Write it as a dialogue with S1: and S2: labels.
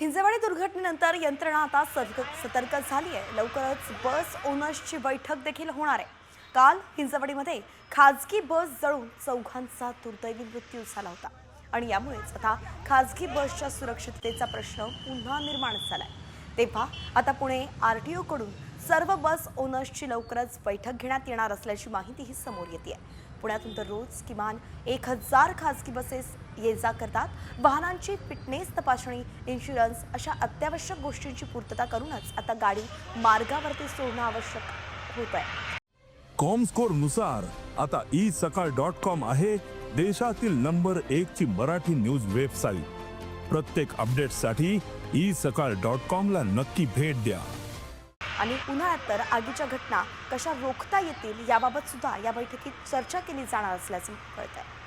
S1: हिंजवाडी दुर्घटनेनंतर यंत्रणा आता सतर्क सतर्क झाली आहे. लवकरच बस ओनर्सची बैठक देखील होणार आहे. काल हिंजवाडीमध्ये खाजगी बस जळून चौघांचा दुर्दैवी मृत्यू झाला होता. आणि यामुळेच आता खाजगी बसच्या सुरक्षिततेचा प्रश्न पुन्हा निर्माण झाला आहे तेव्हा आता पुणे आर टी ओकडून सर्व बस ओनर्सची लवकरच बैठक घेण्यात येणार असल्याची माहितीही समोर येते पुण्यातून तर रोज किमान एक हजार खासगी बसेस ये जा करतात. वाहनांची फिटनेस तपासणी इन्शुरन्स अशा अत्यावश्यक गोष्टींची पूर्तता करूनच आता गाडी मार्गावरती सोडणं आवश्यक होत आहे
S2: कॉमस्कोरनुसार आता ई सकाळ डॉट कॉम आहे देशातील नंबर एक ची मराठी न्यूज वेबसाईट. प्रत्येक अपडेटसाठी ई सकाळ डॉट कॉम ला नक्की भेट द्या.
S1: आणि उन्हाळ्यात तर आगीच्या घटना कशा रोखता येतील याबाबत सुद्धा या बैठकीत चर्चा केली जाणार असल्याचं कळत आहे